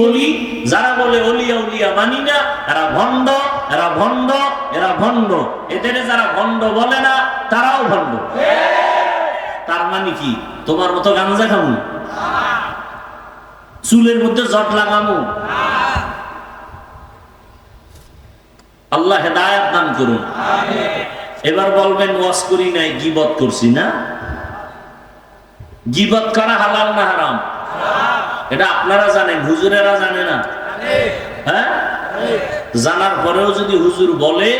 বলি, যারা বলে অলিয়া উলিয়া মানি না এরা ভণ্ড এরা ভণ্ড এরা ভণ্ড। এদের যারা ভণ্ড বলে না, তারাও ভণ্ড। তার মানে কি? তোমার মতো গাঞ্জা খামু? চুলের মধ্যে জট লাগামু? আল্লাহ হেদায়াত দান করুন। এবার বলবেন, ওয়াজ করি নাই, গিবত করছি না। গিবত করা হালাল না হারাম? এটা আপনারা জানেন, হুজুরেরা জানে না। হ্যাঁ? জানার পরেও যদি হুজুর বলে,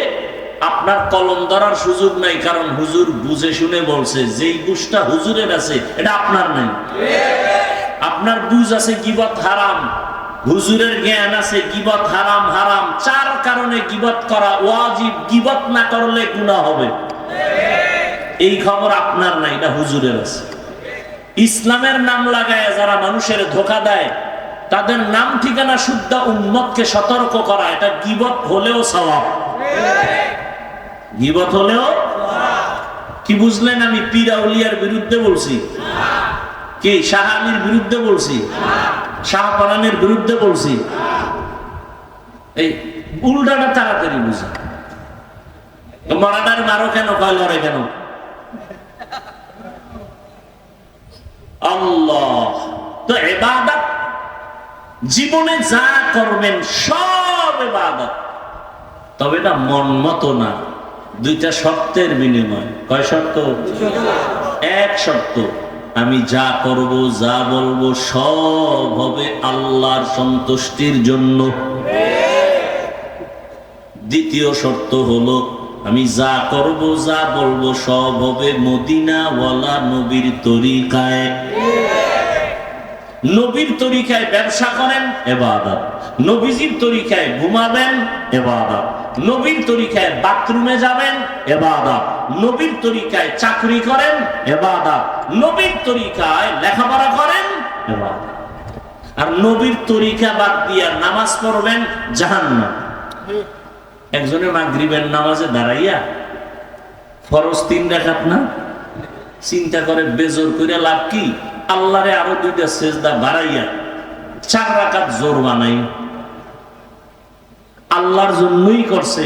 আপনার কলম ধরার সুযোগ নাই, কারণ হুজুর বুঝে শুনে বলছে, যেই বুঝটা হুজুরের আছে, এটা আপনার আপনার বুঝ আছে গিবত হারাম, হুজুরের জ্ঞান আছে গিবত হারাম হারাম। চার কারণে গিবত করা ওয়াজিব, গিবত না করলে গুনাহ হবে। এই খবর আপনার নাই, এটা হুজুরের আছে। ইসলামের নাম লাগায় যারা মানুষের ধোকা দেয়, তাদের নাম ঠিকানা শুদ্ধ উন্মতকে সতর্ক করা, এটা গিবত হলেও স্বভাব গিবত হলেও কি বুঝলেন আমি? পীরাউলিয়ার বিরুদ্ধে বলছি। কি? শাহানির বিরুদ্ধে বলছি। শাহপালানের বিরুদ্ধে বলছি। এই উল্টাটা তাড়াতাড়ি বুঝি। মরাদার মারো কেন? কয় লড়ে কেন? আল্লাহ। তো এবাদত জীবনে যা করবেন সব এবাদত তবে এটা মন মতো না। দুইটা শর্তের বিনিময়। কয় শর্ত? এক শর্ত, আমি যা করব, যা বলব সব হবে আল্লাহর সন্তুষ্টির জন্য। দ্বিতীয় শর্ত হলো আমি যা করব, যা বলব সব হবে মদিনাওয়ালা নবীর তরিকায়। নবীর তরিকায় ব্যবসা করেন, এবাদত। নবীজির তরিকায় ঘুমাবেন, এবাদত। নবীর তরিকায় বাথরুমে যাবেন, এবাদত। নবীর তরিকায় চাকরি করেন, এবাদত। নবীর তরিকায় লেখাপড়া করেন, এবাদত। আর নবীর তরিকা বাদ দিয়া নামাজ পড়বেন জাহান্নাম। একজনে মাগরিবের নামাজে দাঁড়াইয়া ফরজ তিন রাখাত না? চিন্তা করে বেজোর করে লাভ কি? আল্লাহরে আরও দুইটা সেজদা বাড়াইয়া চার রাকাত জোর বানাই। আল্লাহর জন্যই করছে,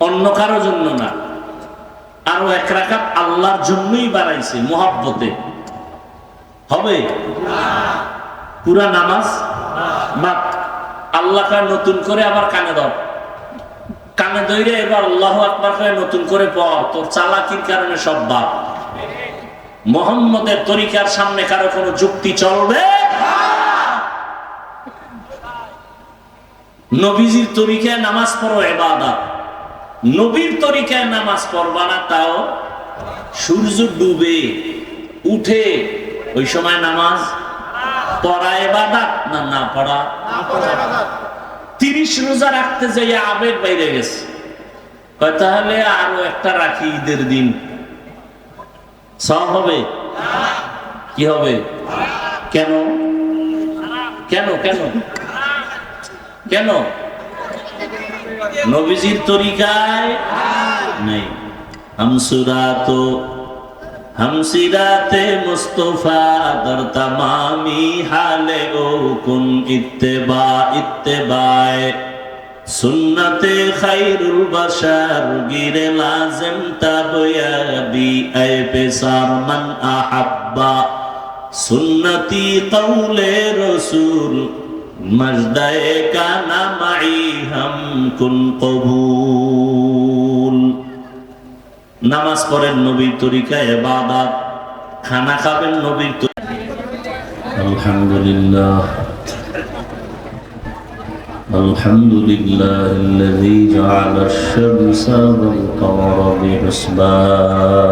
অন্য কারও জন্য না। আরও এক রাকাত আল্লাহর জন্যই বাড়াইছে মোহাব্বতে। হবে? পুরা নামাজ? বা আল্লাহকে নতুন করে আবার কানে ধর কানে ধরে এবার আল্লাহ আকবার করে নতুন করে পড়। তোর চালাকির কারণে সব বাপ। মোহাম্মদের তরিকার সামনে কারও কোনো যুক্তি চলবে? নবীজির তরিকায় নামাজ পড়ো, এবাদত। নবীর তরিকায় নামাজ পড়বা না, তাও সূর্য ডুবে, উঠে ওই সময় নামাজ পড়া, এবাদত না না পড়া? তিরিশ রোজা রাখতে যাই আবেগ বাইরে গেছে। তাহলে আরও একটা রাখি ঈদের দিন। সব হবে? কি হবে? কেন? কেন কেন? কেন? নবীজির তরিকায়? নেই। হামসুরা তো হামসিরাতে মুস্তফা দর তামামি হালে ও কুন ইত্তেবা ইত্তেবায়। সুন্নতে খাইরুল বাশার গিরে লাজম তাবয়াবি আই পেসার মান আহাব্বা। সুন্নতি কৌলে রসুল, মজদায়ে কানা মাই কুন কবুল। নামাজ পড়েন নবীর তরিকা এবাদাত খানা খাবেন নবীর আলহামদুলিল্লাহ الحمد لله الذي جعل الشمس والقمر بحسبان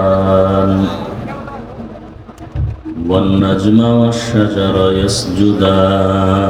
والنجم والشجر يسجدان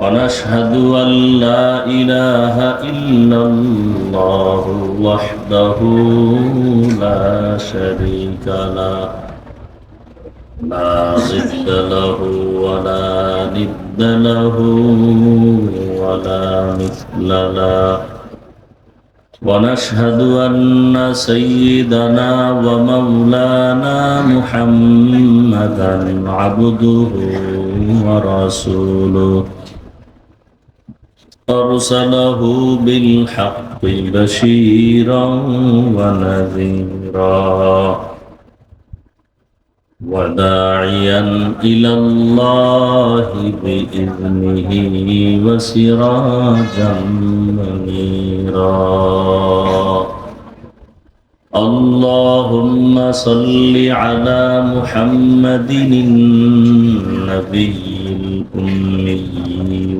ونشهد أن لا إله إلا الله وحده لا شريك له لا ضد له ولا ند له ولا مثل له ونشهد أن سيدنا ومولانا محمدا عبده ورسوله أرسله بالحق بشيرا ونذيرا وداعيا إلى الله بإذنه وسراجا منيرا. اللهم صل على محمد النبي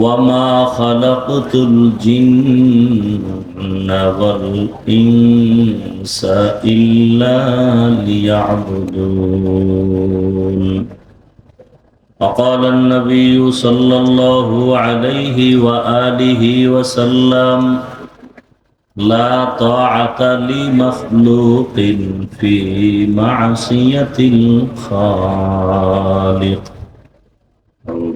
وما خلقت الجن والإنس إلا ليعبدون وقال النبي صلى الله عليه وآله وسلم لا طاعة لمخلوق في معصية الخالق.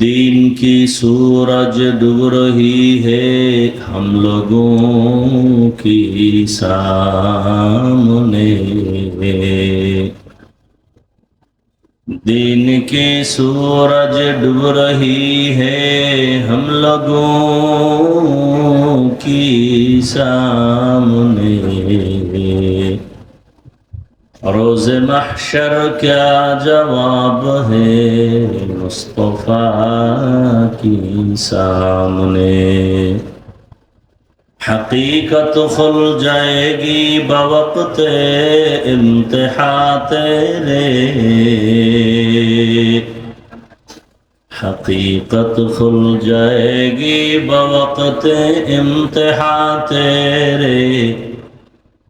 دین کی سورج ڈوب رہی ہے، ہم لوگوں کی سامنے۔ دین کی سورج ڈوب رہی ہے، ہم لوگوں کی سامنے۔ روز محشر کیا جواب ہے؟ مصطفیٰ کی سامنے۔ حقیقت کھل جائے گی بوقت امتحا تیرے۔ حقیقت کھل جائے گی بوقت امتحا تیرے۔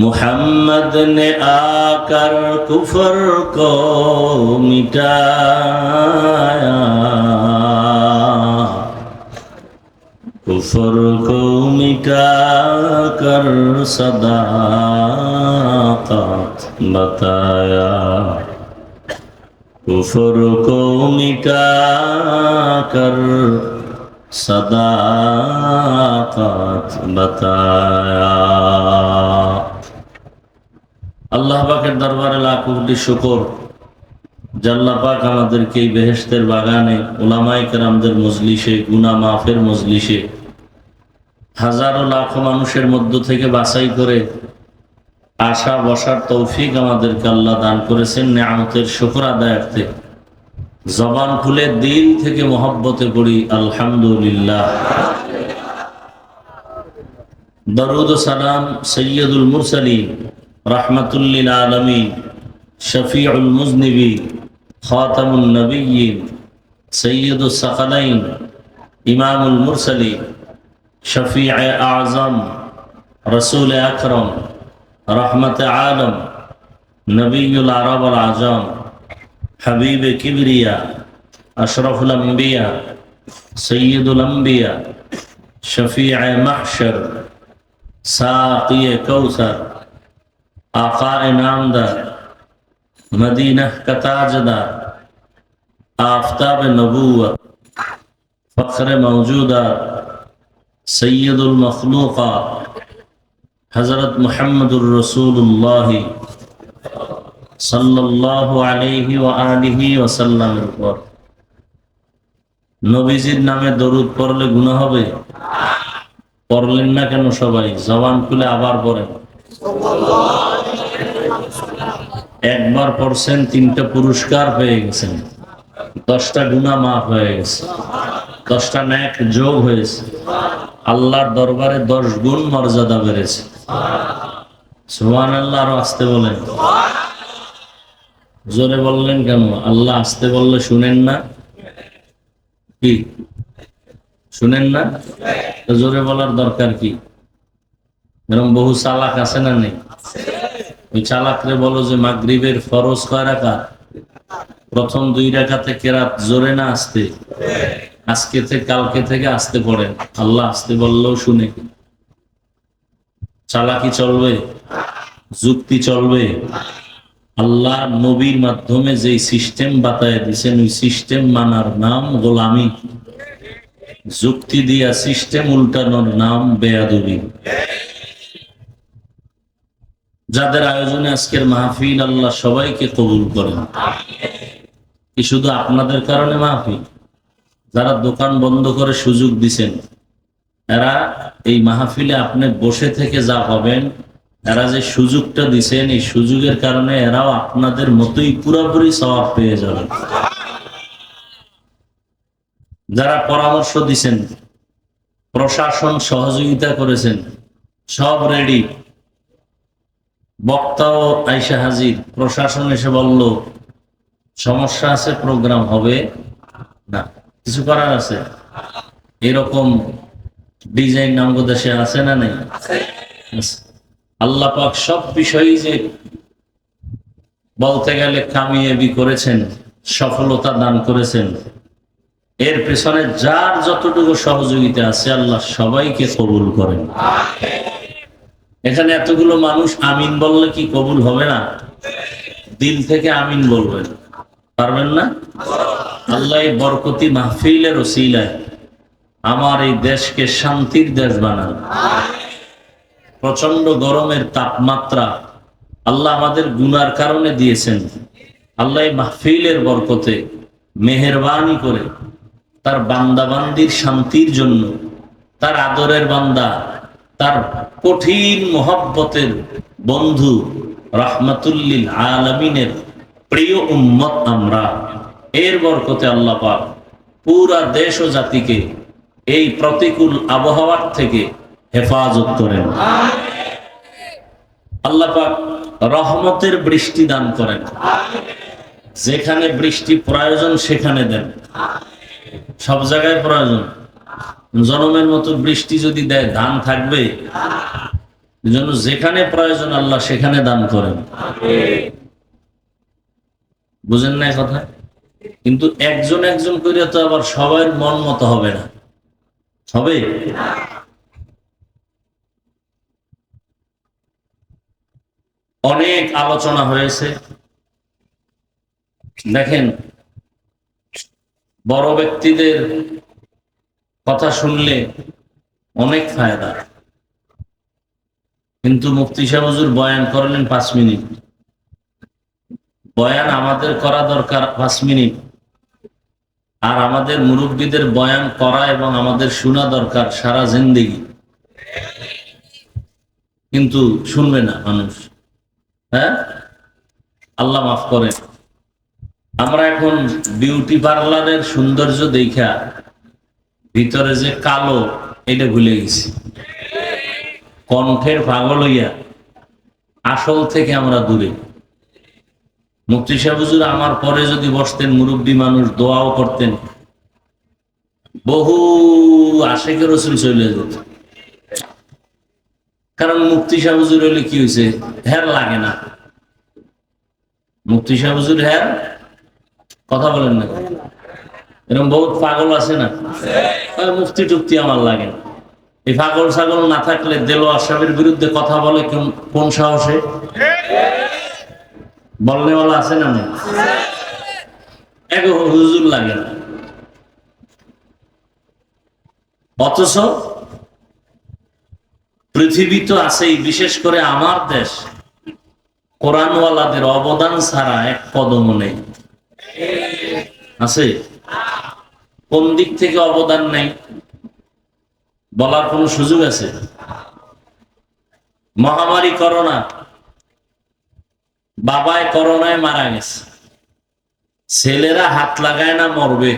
मोहम्मद ने आकर कुफर को मिटाया कुफर को मिटा कर सदाकत बताया कुफर को मिटा कर सदाकत बताया আল্লাহ পাকের দরবারে লাখ কোটি শুকর। জাল্লা পাক আমাদেরকে এই বেহেশতের বাগানে ওলামাই কেরামদের মজলিসে গুনা মাফের মজলিসে হাজারো লাখো মানুষের মধ্য থেকে বাছাই করে আশা বসার তৌফিক আমাদেরকে আল্লাহ দান করেছেন নেয়ামতের শুকর আদায়ার্থে জবান খুলে দিল থেকে মহব্বতে পড়ি, আলহামদুলিল্লাহ। দরুদ সালাম সৈয়দুল মুরসালিন। রহমতুল্লিল আলমী শফিউল মুজনিবি খাতামুল নবীন সৈয়দুল সকালাইন ইমামুল মুরসালিন শফি আজম রসুল আকরম রহমত আলম নবীল আরব আল আজম حبيب كبرياء أشرف الأنبياء سيد الأنبياء شفيع محشر ساقي كوثر آقا انعام دار مدینہ کا تاجدار آفتاب نبوت فخر موجودہ سید المخلوقات حضرت محمد الرسول اللہ صلی اللہ علیہ وآلہ وسلم پر নবীজির নামে দরুদ পড়লে গুণা হবে পড়লেন না কেন সবাই জবান খুলে আবার পড়েন একবার পড়ছেন, তিনটা পুরস্কার পেয়ে গেছেন দশটা গুণা মাফ হয়ে গেছে। দশটা ন্যাক যোগ হয়েছে। আল্লাহর দরবারে দশ গুণ মর্যাদা বেড়েছে। সুবহান আল্লাহ আরও আসতে বলেন। জোরে বললেন কেন? আল্লাহ আসতে বললে শুনেন না? কি? শুনেন না? জোরে বলার দরকার কি? এরকম বহু চালাক আছে না নেই? চালাকরে বলো যে মাগরিবের ফরজ কয় রাখা প্রথম দুই রাখাতে কেরাত জোরে না আসতে? আজকে থেকে, কালকে থেকে আসতে পড়েন আল্লাহ আসতে বললেও শুনে। চালাকি চলবে? যুক্তি চলবে? আল্লাহ নবীর মাধ্যমে যে সিস্টেম বাতায় দিছেন, ওই সিস্টেম মানার নাম গোলামি। যুক্তি দিয়া সিস্টেম উল্টানোর নাম বেয়াদবি। যাদের আয়োজনে আজকের মাহফিল আল্লাহ সবাইকে কবুল করেন। কি শুধু আপনাদের কারণে মাহফিল? যারা দোকান বন্ধ করে সুযোগ দিছেন, এরা এই মাহফিলে আপনি বসে থেকে যা পাবেন এরা যে সুযোগটা দিছেন, এই সুযোগের কারণে এরাও আপনাদের মতোই পুরোপুরি স্বভাব পেয়ে যাবে যারা পরামর্শ দিছেন, প্রশাসন সহযোগিতা করেছেন, সব রেডি বক্তাও আইসা হাজির, প্রশাসন এসে বলল, সমস্যা আছে প্রোগ্রাম হবে। না, কিছু করার আছে। এরকম ডিজাইন আমাদের দেশে আছে না নাই? আল্লাহ পাক সব বিষয়ই যে বলতে গেলে কামিয়াবি করেছেন, সফলতা দান করেছেন। এর পেছনে যার যতটুকু সহযোগিতা আছে, আল্লাহ সবাইকে কবুল করেন। এখানে এতগুলো মানুষ আমিন বললে কি কবুল হবে না? দিল থেকে আমিন বলবেন। পারবেন না? আল্লাহ বরকতি মাহফিলের ওসিলায় আমার এই দেশকে শান্তির দেশ বানান। প্রচণ্ড গরমের তাপমাত্রা আল্লাহ আমাদের গুনার কারণে দিয়েছেন। আল্লাহ মাহফিলের বরকতে মেহরবানি করে তার বান্দাবান্দির শান্তির জন্য তার আদরের বান্দা তার কঠিন মোহব্বতের বন্ধু রহমতুল্লিল আলমিনের প্রিয় উম্মত আমরা। এর বরকতে আল্লাহ পুরা দেশ ও জাতিকে এই প্রতিকূল আবহাওয়ার থেকে হেফাজত করেন। আল্লাহ পাক রহমতের বৃষ্টি দান করেন। যেখানে বৃষ্টি প্রয়োজন সেখানে দেন। সব জায়গায় প্রয়োজন। জনমের মতো বৃষ্টি যদি দেয় ধান থাকবে? জন্য যেখানে প্রয়োজন আল্লাহ সেখানে দান করেন। বুঝেন না কথা? কিন্তু একজন একজন করে তো আবার সবার মন মতো হবে না। হবে? অনেক আলোচনা হয়েছে। দেখেন, বড় ব্যক্তিদের কথা শুনলে অনেক ফায়দা। কিন্তু মুফতি সাহেব বয়ান করলেন পাঁচ মিনিট। বয়ান আমাদের করা দরকার পাঁচ মিনিট। আর আমাদের মুরব্বীদের বয়ান করা এবং আমাদের শোনা দরকার সারা জিন্দিগি। কিন্তু শুনবে না মানুষ। হ্যাঁ? আল্লাহ মাফ করে আমরা এখন বিউটি পার্লারের সৌন্দর্য দেখা। ভিতরে যে কালো, এটা ভুলে গেছি। কণ্ঠের পাগল হইয়া আসল থেকে আমরা দূরে। মুক্তি সাহেব, হুজুর, আমার পরে যদি বসতেন, মুরব্বী মানুষ দোয়াও করতেন। বহু আশেকের রসুল চলে যেত। কারণ মুক্তি সাহেব, হুজুর, হইলে কি হয়েছে হ্যার লাগে না। মুক্তি সাহেব, হুজুর হ্যার কথা বলেন না এরকম বহুত পাগল আছে না? মুফতি টুক্তি আমার লাগে। এই পাগল ছাগল না থাকলে দেলো আসামের বিরুদ্ধে কথা বলে কোন- সাহসে? বলনেওয়ালা আছে না না এক হুজুর লাগে না। অথচ পৃথিবী তো আছেই, বিশেষ করে আমার দেশ। কোরআনওয়ালাদের অবদান ছাড়া এক কদম নেই। আছে? কোন দিক থেকে অবদান নেই? বলার কোন সুযোগ আছে? মহামারী করোনা। বাবায় করোনায় মারা গেছে। ছেলেরা হাত লাগায় না মরবে?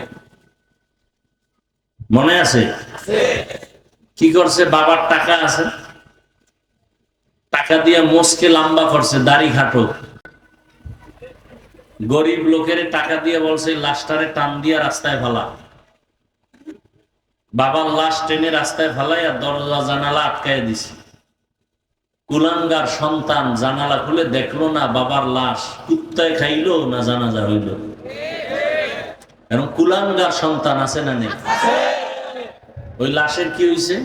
মনে আছে? কি করছে? বাবার টাকা আছে? টাকা দিয়ে মোসকে লম্বা করছে, দাড়ি খাটো। গরিব লোকের টাকা দিয়ে বলছে, লাশটারে টান দিয়া রাস্তায় ফেলা। বাবার লাশ টেনে রাস্তায় ফেলাই আর দরজা জানালা আটকায় দিছে। কুলাঙ্গার সন্তান জানালা খুলে দেখল না বাবার লাশ, কুত্তায় খাইলো না জানাজা হইল। এরকম কুলাঙ্গার সন্তান আছে না নেই? ওই লাশের কি হয়েছে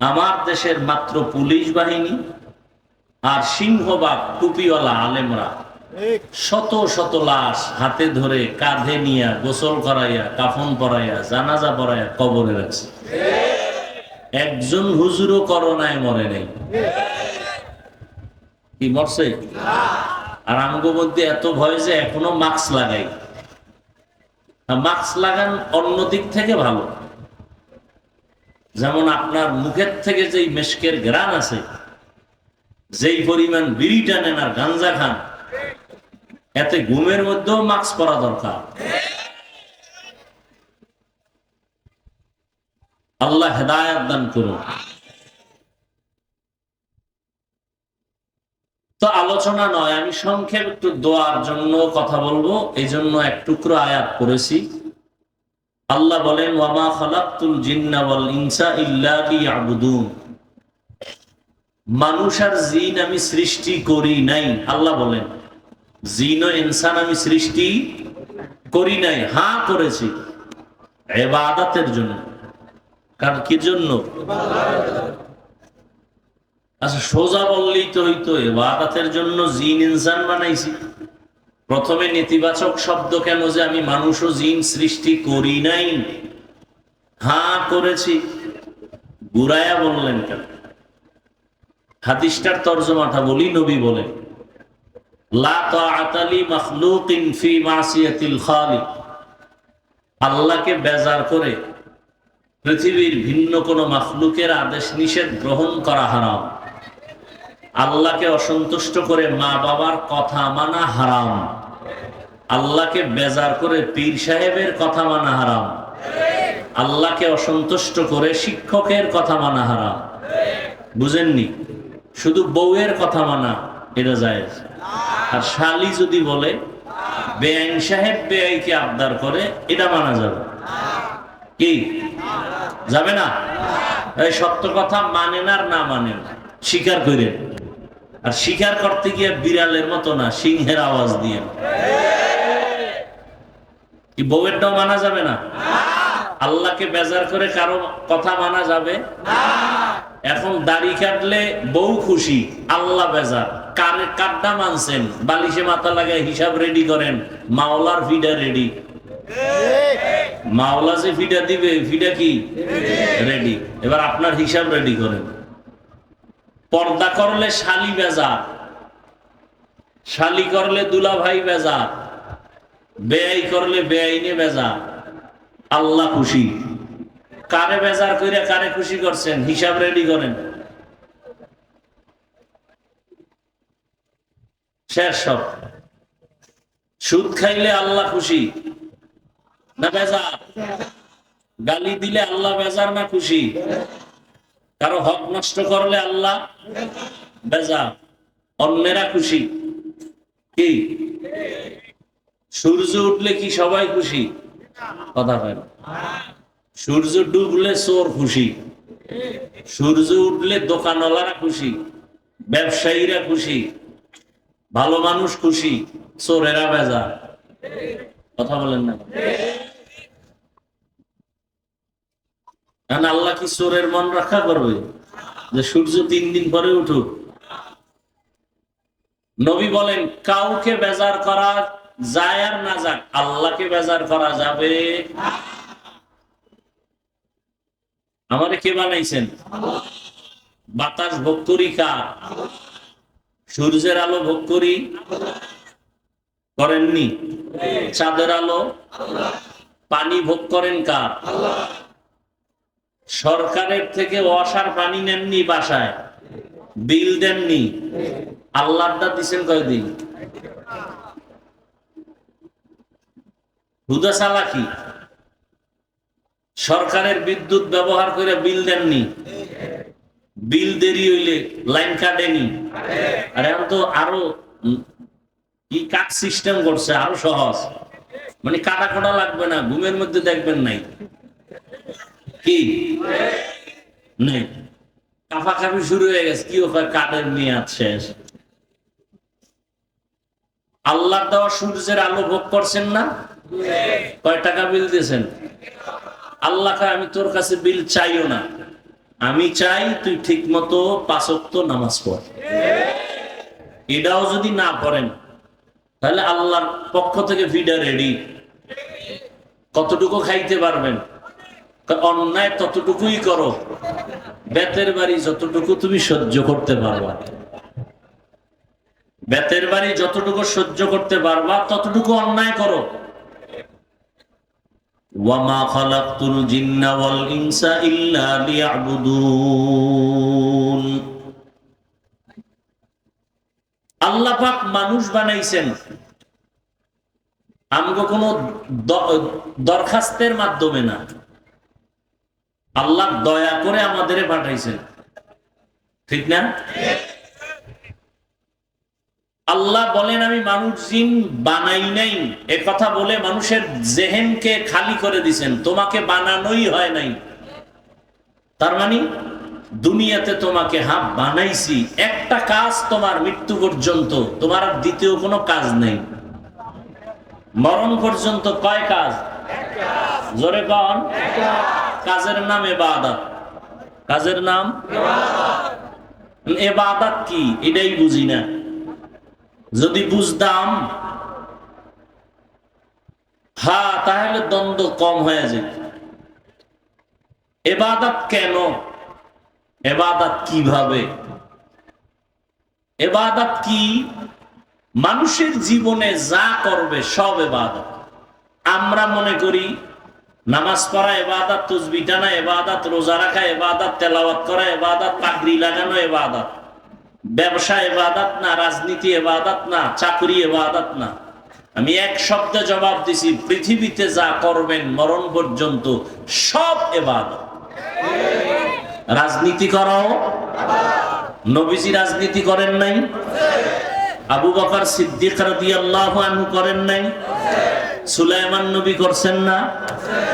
আমার দেশের মাত্র পুলিশ বাহিনী আর সিংহবাগ টুপিওয়ালা আলেমরা শত শত লাশ হাতে ধরে কাঁধে নিয়া গোসল করাইয়া, কাফন পরাইয়া, জানাজা পরাইয়া কবরে রাখছে। একজন হুজুরও করোনায় মরে নেই। কি মরছে? আর আমগো মধ্যে এত ভয় যে এখনও মাস্ক লাগাই। মাস্ক লাগান অন্য দিক থেকে ভালো। যেমন আপনার মুখের থেকে যেই মেশকের গ্রান আছে, যেই পরিমাণ বিড়ি টানেন আর গাঞ্জা খান এতে ঘুমের মধ্যেও মাস্ক পরা দরকার। আল্লাহ হেদায়াত দান করুন। তো আলোচনা নয়, আমি সংক্ষেপ একটু দোয়ার জন্য কথা বলব এই জন্য এক টুকরো আয়াত করেছি আল্লাহ বলেন, ওয়ামা খালাক্তুল জিন্না ইনসা ইল্লা লিয়াবুদুন। মানুষ আর জিন আমি সৃষ্টি করি নাই, আল্লাহ বলেন। জিন ইনসান আমি সৃষ্টি করি নাই হ্যাঁ করেছি। এবাদাতের জন্য। কারণ কি জন্য? আচ্ছা সোজা বললেই তো হইতো, এবাদাতের জন্য জিন ইনসান বানাইছি। প্রথমে নেতিবাচক শব্দ কেন যে আমি মানুষ ও জিন সৃষ্টি করি নাই? হা করেছি। গুরায়া বললেন কেন? হাদিসটার তর্জমাটা বলি নবী বলেন। আল্লাহকে বেজার করে পৃথিবীর ভিন্ন কোন মাখলুকের আদেশ নিষেধ গ্রহণ করা হারাম। আল্লাহকে অসন্তুষ্ট করে মা বাবার কথা মানা হারাম। আল্লাহকে বেজার করে পীর সাহেবের কথা মানা হারাম। আল্লাহকে অসন্তুষ্ট করে শিক্ষকের কথা মানা হারাম। বুঝেননি? শুধু বউয়ের কথা মানা, এটা যায় আর শালি যদি বলে, বেআইন সাহেব বেআইকে আবদার করে, এটা মানা যাবে। কি? যাবে না? সত্য কথা মানেন আর না মানেন স্বীকার করে আর স্বীকার করতে গিয়ে বিড়ালের মতো না, সিংহের আওয়াজ দিয়ে। কি বউয়েরটাও মানা যাবে না? আল্লাহকে বেজার করে কারও কথা মানা যাবে? এখন দাড়ি কাটলে বউ খুশি, আল্লাহ বেজার। কার কাটটা মানছেন? বালিশে মাথা লাগায় হিসাব রেডি করেন। মাওলার ফিডা রেডি মাওলা যে ফিডা দিবে, ফিডা কি? রেডি এবার আপনার হিসাব রেডি করেন। পর্দা করলে শালি বেজার। শালি করলে দুলা ভাই বেজার। বেআই করলে বেআইনে বেজার। আল্লাহ খুশি। কারে বেজার কইরা কারে খুশি করছেন? হিসাব রেডি করেন। শেষ সব। সুদ খাইলে আল্লাহ খুশি না বেজার? গালি দিলে আল্লাহ বেজার না খুশি? কারও হক নষ্ট করলে আল্লাহ বেজার। অন্যেরা খুশি। কি? সূর্য উঠলে কি সবাই খুশি? কথা হয় সূর্য ডুবলে চোর খুশি। সূর্য উঠলে দোকানওয়ালারা খুশি। ব্যবসায়ীরা খুশি। ভালো মানুষ খুশি, চোরেরা বেজার। কথা বলেন না। কারণ আল্লাহ কি চোরের মন রক্ষা করবে? যে সূর্য তিন দিন পরে উঠুক। নবী বলেন, কাউকে বেজার করা যায় আর না যাক, আল্লাহকে বেজার করা যাবে। আমারে কে বানাইছেন? বাতাস কার? সূর্যের আলো ভোগ করি। করেননি? চাঁদের আলো? পানি ভোগ করেন কার? সরকারের থেকে অসার পানি নেননি বাসায়। বিল দেননি। আল্লাহটা দিচ্ছেন কয়দিন? হুদা চালাকি সরকারের বিদ্যুৎ ব্যবহার করে বিল দেননি। বিল দেরি হইলে লাইন কাটেনি। আর এখন তো আরও কি কাট সিস্টেম করছে, আরও সহজ। মানে কাটা কোটা লাগবে না, ঘুমের মধ্যে দেখবেন নাই। কি? নেই। শুরু হয়ে গেছে, কি ওখানে কাঠের মেয়াদ শেষ। আল্লাহ দেওয়া সূর্যের আলো ভোগ করছেন না? কয় টাকা বিল দিয়েছেন? আল্লাহকে আমি তোর কাছে বিল চাইও না। আমি চাই তুই ঠিক মতো পাঁচক্ত নামাজ পড়। এটাও যদি না পড়েন, তাহলে আল্লাহর পক্ষ থেকে ফিডা রেডি কতটুকু খাইতে পারবেন? অন্যায় ততটুকুই করো। বেতের বাড়ি যতটুকু তুমি সহ্য করতে পারবা। বেতের বাড়ি যতটুকু সহ্য করতে পারবা, ততটুকু অন্যায় করো। ওয়ামা আল্লাহ পাক মানুষ বানাইছেন। আমগো কোনো দরখাস্তের মাধ্যমে না। আল্লাহ দয়া করে আমাদের পাঠাইছেন। ঠিক না? আল্লাহ বলেন, আমি মানুষ জিন বানাই নাই। এ কথা বলে মানুষের জেহেনকে খালি করে দিছেন। তোমাকে বানানোই হয় নাই। তার মানে দুনিয়াতে তোমাকে হা বানাইছি, একটা কাজ তোমার মৃত্যু পর্যন্ত, তোমার আর দ্বিতীয় কোনো কাজ নেই। মরণ পর্যন্ত কয় কাজ? জোরে কন। কাজের নাম এবাদত। কাজের নাম? এবাদত কি? এটাই বুঝি না। যদি বুঝতাম হ্যাঁ তাহলে দ্বন্দ্ব কম হয়ে যেত। এবাদত কেন? এবাদত কীভাবে? এবাদত কি? মানুষের জীবনে যা করবে, সব এবাদত। আমরা মনে করি, নামাজ পড়া এবাদত তসবি টানা এবাদত, রোজা রাখা এবাদত, তেলাওয়াত করা এবাদত, পাগড়ি লাগানো এবাদত। ব্যবসা এবাদত না, রাজনীতি এবাদত না, চাকরি এবাদত না। আমি এক শব্দে জবাব দিছি, পৃথিবীতে যা করবেন মরণ পর্যন্ত সব এবাদত। রাজনীতি করাও নবীজি রাজনীতি করেন নাই। আবু বকর সিদ্দিক রাদিয়াল্লাহু আনহু করেন নাই। সুলাইমান নবী করছেন না।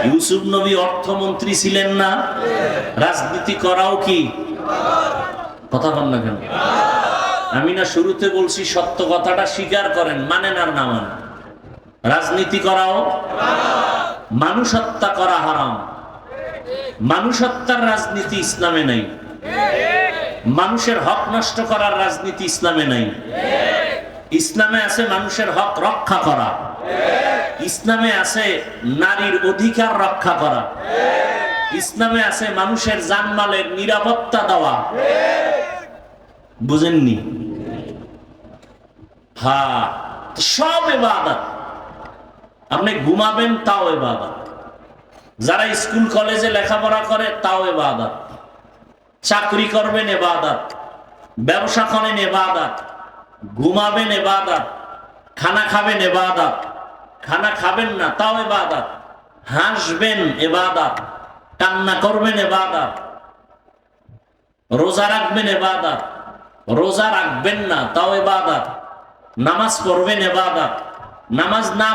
ইউসুফ নবী অর্থমন্ত্রী ছিলেন না। রাজনীতি করাও কি? কথা বল না কেন? আমি না শুরুতে বলছি সত্য কথাটা স্বীকার করেন, মানেন আর না মানেন। রাজনীতি করাও মানুষ হত্যা করা হারাম। মানুষ হত্যার রাজনীতি ইসলামে নাই। মানুষের হক নষ্ট করার রাজনীতি ইসলামে নাই। ইসলামে আছে মানুষের হক রক্ষা করা। ইসলামে আছে নারীর অধিকার রক্ষা করা। ইসলামে আছে মানুষের জানমালের নিরাপত্তা দেওয়া। বুঝেননি? হ্যাঁ সব এবাদত আপনি ঘুমাবেন, তাও এবাদত যারা স্কুল, কলেজে লেখাপড়া করে, তাও এবাদত চাকরি করবেন এবাদত ব্যবসা করেন এবাদত ঘুমাবেন এবাদত খানা খাবেন এবাদাত খানা খাবেন না, তাও এবাদাত হাসবেন এবাদাত কান্না করবেন এবাদাত রোজা রাখবেন এবাদাত রোজা রাখবেন না, তাও এবাদাত নামাজ পড়বেন এবাদাত নামাজ না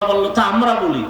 বলল তা আমরা বলি।